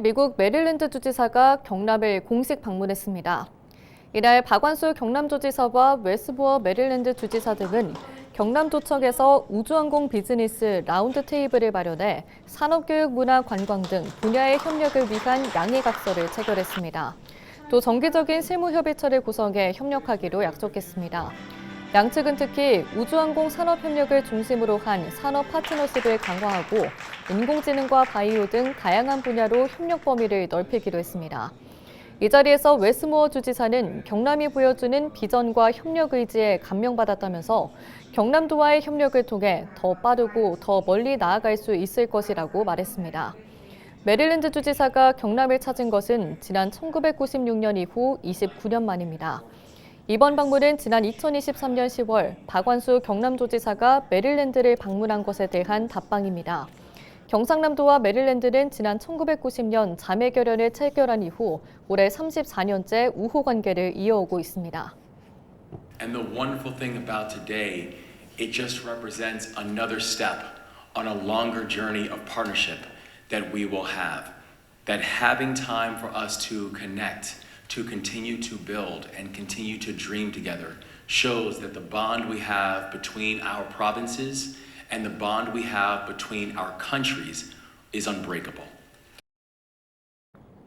미국 메릴랜드 주지사가 경남을 공식 방문했습니다. 이날 박완수 경남도지사와 웨스부어 메릴랜드 주지사 등은 경남도청에서 우주항공 비즈니스 라운드 테이블을 마련해 산업교육, 문화, 관광 등 분야의 협력을 위한 양해각서를 체결했습니다. 또 정기적인 실무협의체를 구성해 협력하기로 약속했습니다. 양측은 특히 우주항공 산업 협력을 중심으로 한 산업 파트너십을 강화하고 인공지능과 바이오 등 다양한 분야로 협력 범위를 넓히기로 했습니다. 이 자리에서 웨스모어 주지사는 경남이 보여주는 비전과 협력 의지에 감명받았다면서 경남도와의 협력을 통해 더 빠르고 더 멀리 나아갈 수 있을 것이라고 말했습니다. 메릴랜드 주지사가 경남을 찾은 것은 지난 1996년 이후 29년 만입니다. 이번 방문은 지난 2023년 10월 박완수 경남도지사가 메릴랜드를 방문한 것에 대한 답방입니다. 경상남도와 메릴랜드는 지난 1990년 자매 결연을 체결한 이후 올해 34년째 우호 관계를 이어오고 있습니다. And the wonderful thing about today, it just represents another step on a longer journey of partnership that we will have. That having time for us to connect, to continue to build, and continue to dream together shows that the bond we have between our provinces and the bond we have between our countries is unbreakable.